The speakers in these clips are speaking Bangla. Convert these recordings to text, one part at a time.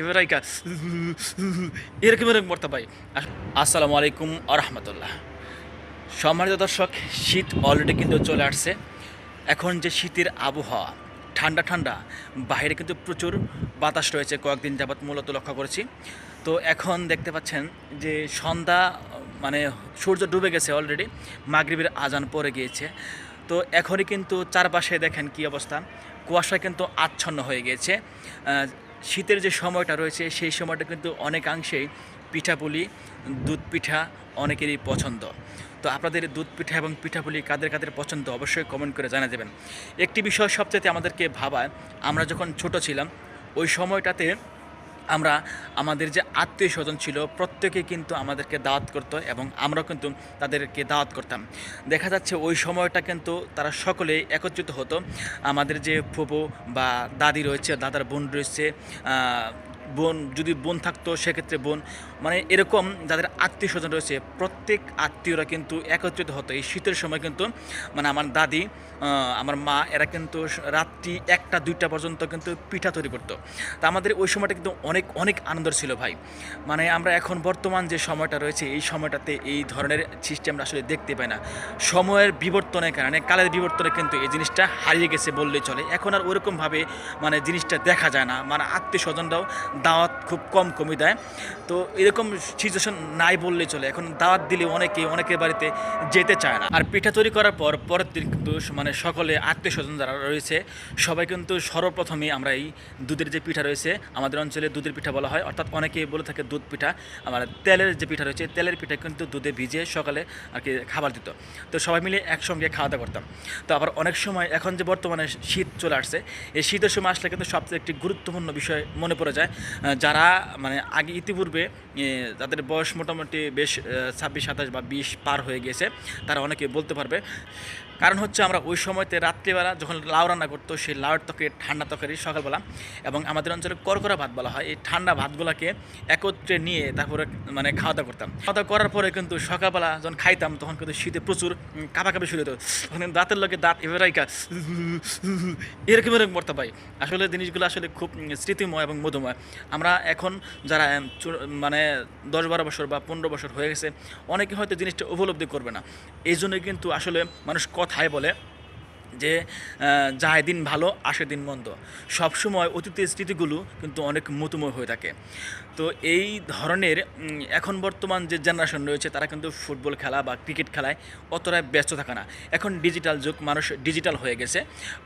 এবারাইকা এরকম এরকম করতে আসসালামু আলাইকুম আরহামতুল্লাহ সম্মানিত দর্শক, শীত অলরেডি কিন্তু চলে আসছে। এখন যে শীতের আবহাওয়া, ঠান্ডা ঠান্ডা, বাইরে কিন্তু প্রচুর বাতাস রয়েছে কয়েকদিন যাবৎ মূলত লক্ষ্য করেছি। তো এখন দেখতে পাচ্ছেন যে সন্ধ্যা মানে সূর্য ডুবে গেছে অলরেডি মাগরিবের আজান পড়ে গিয়েছে। তো এখনই কিন্তু চারপাশে দেখেন কি অবস্থা। কুয়াশায় কিন্তু আচ্ছন্ন হয়ে গিয়েছে। শীতের যে সময়টা রয়েছে, সেই সময়টা কিন্তু অনেকাংশেই পিঠাপুলি, দুধ পিঠা অনেকেরই পছন্দ। তো আপনাদের দুধ পিঠা এবং পিঠাপুলি কাদের কাদের পছন্দ অবশ্যই কমেন্ট করে জানা দেবেন। একটি বিষয় সবচেয়ে আমাদেরকে ভাবায়, আমরা যখন ছোট ছিলাম, ওই সময়টাতে আমরা আমাদের যে আত্মীয় স্বজন ছিল, প্রত্যেকে কিন্তু আমাদেরকে দাওয়াত করত এবং আমরা কিন্তু তাদেরকে দাওয়াত করতাম। দেখা যাচ্ছে ওই সময়টা কিন্তু তারা সকলে একত্রিত হতো। আমাদের যে ফুপু বা দাদি রয়েছে, দাদার বোন রয়েছে বোন, যদি বোন থাকতো, সেক্ষেত্রে বোন। মানে এরকম যাদের আত্মীয় স্বজন রয়েছে, প্রত্যেক আত্মীয়রা কিন্তু একত্রিত হতো। এই শীতের সময় কিন্তু মানে আমার দাদি আমার মা, এরা কিন্তু রাত্রি একটা, দুইটা পর্যন্ত কিন্তু পিঠা তৈরি করতো। তা আমাদের ওই সময়টা কিন্তু অনেক অনেক আনন্দের ছিল ভাই। মানে আমরা এখন বর্তমান যে সময়টা রয়েছে, এই সময়টাতে এই ধরনের সিস্টেম আসলে দেখতে পাই না। সময়ের বিবর্তনের কারণে, কালের বিবর্তনে কিন্তু এই জিনিসটা হারিয়ে গেছে বললেই চলে। এখন আর ওরকমভাবে মানে জিনিসটা দেখা যায় না। মানে আত্মীয় স্বজনরাও দাওয়াত খুব কম কমই দেয়। তো এরকম সিচুয়েশন নাই বললে চলে। এখন দাওয়াত দিলে অনেকে অনেকের বাড়িতে যেতে চায় না। আর পিঠা তৈরি করার পর পরের দিন কিন্তু মানে সকলে আত্মীয় স্বজন যারা রয়েছে, সবাই কিন্তু সর্বপ্রথমে আমরা এই দুধের যে পিঠা রয়েছে, আমাদের অঞ্চলে দুধের পিঠা বলা হয়। অর্থাৎ অনেকে বলে থাকে দুধ পিঠা। আমার তেলের যে পিঠা রয়েছে, তেলের পিঠা কিন্তু দুধে ভিজিয়ে সকালে আর কি খাবার দিত। তো সবাই মিলে একসঙ্গে খাওয়া দাওয়া করতাম। তো আবার অনেক সময় এখন যে বর্তমানে শীত চলে আসছে, এই শীতের সময় আসলে কিন্তু সবচেয়ে একটি গুরুত্বপূর্ণ বিষয় মনে পড়ে যায়। যারা মানে আগে ইতিপূর্বে তাদের বয়স মোটামুটি বেশ ছাব্বিশ, সাতাশ বা বিশ পার হয়ে গেছে, তারা অনেকে বলতে পারবে। কারণ হচ্ছে আমরা ওই সময়তে রাত্রিবেলা যখন লাউ রান্না করতো, সেই লাউয়ের তরকারি, ঠান্ডা তরকারি সকালবেলা এবং আমাদের অঞ্চলে করকরা ভাত বলা হয়। এই ঠান্ডা ভাতগুলোকে একত্রে নিয়ে তারপরে মানে খাওয়া দাওয়া করতাম। খাওয়া দাওয়া করার পরে কিন্তু সকালবেলা যখন খাইতাম, তখন কিন্তু শীতে প্রচুর কাঁপাকাঁপি শুরু হতো তখন কিন্তু দাঁতের লোকে দাঁত এভারাইকা এরকম এরকম করতে পাই। আসলে জিনিসগুলো আসলে খুব স্মৃতিময় এবং মধুময়। আমরা এখন যারা মানে দশ বারো বছর বা পনেরো বছর হয়ে গেছে, অনেকে হয়তো জিনিসটা উপলব্ধি করবে না। এই জন্যই কিন্তু আসলে মানুষ কথায় বলে যে যায় দিন ভালো, আসে দিন মন্দ। সবসময় অতীতের স্মৃতিগুলো কিন্তু অনেক মতুময় হয়ে থাকে। তো এই ধরনের এখন বর্তমান যে জেনারেশন রয়েছে, তারা কিন্তু ফুটবল খেলা বা ক্রিকেট খেলায় অতটা ব্যস্ত থাকে না। এখন ডিজিটাল যুগ, মানুষ ডিজিটাল হয়ে গেছে।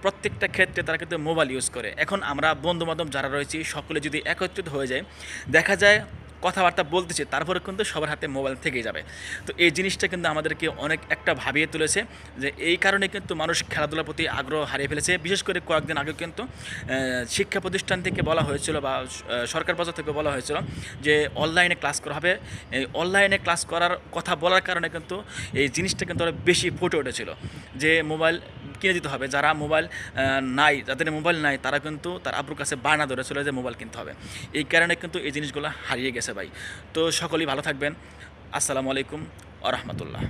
প্রত্যেকটা ক্ষেত্রে তারা কিন্তু মোবাইল ইউজ করে। এখন আমরা বন্ধু বান্ধব যারা রয়েছি, সকলে যদি একত্রিত হয়ে যায়, দেখা যায় কথাবার্তা বলতেছে, তারপরে কিন্তু সবার হাতে মোবাইল থেকেই যাবে। তো এই জিনিসটা কিন্তু আমাদেরকে অনেক একটা ভাবিয়ে তুলেছে যে এই কারণে কিন্তু মানুষ খেলাধুলার প্রতি আগ্রহ হারিয়ে ফেলেছে। বিশেষ করে কয়েকদিন আগে কিন্তু শিক্ষা প্রতিষ্ঠান থেকে বলা হয়েছিল বা সরকার পর্যায়ে থেকে বলা হয়েছিল যে অনলাইনে ক্লাস করা হবে। এই অনলাইনে ক্লাস করার কথা বলার কারণে কিন্তু এই জিনিসটা কিন্তু আরও বেশি ফুটে উঠেছিল যে মোবাইল কিনে দিতে হবে। যারা মোবাইল নাই, যাদের মোবাইল নাই, তারা কিন্তু তার আব্বুর কাছে বায়না ধরে চলে যে মোবাইল কিনতে হবে। এই কারণে কিন্তু এই জিনিসগুলো হারিয়ে গেছে ভাই। তো সকলেই ভালো থাকবেন। আসসালামু আলাইকুম আ রহমতুল্লাহ।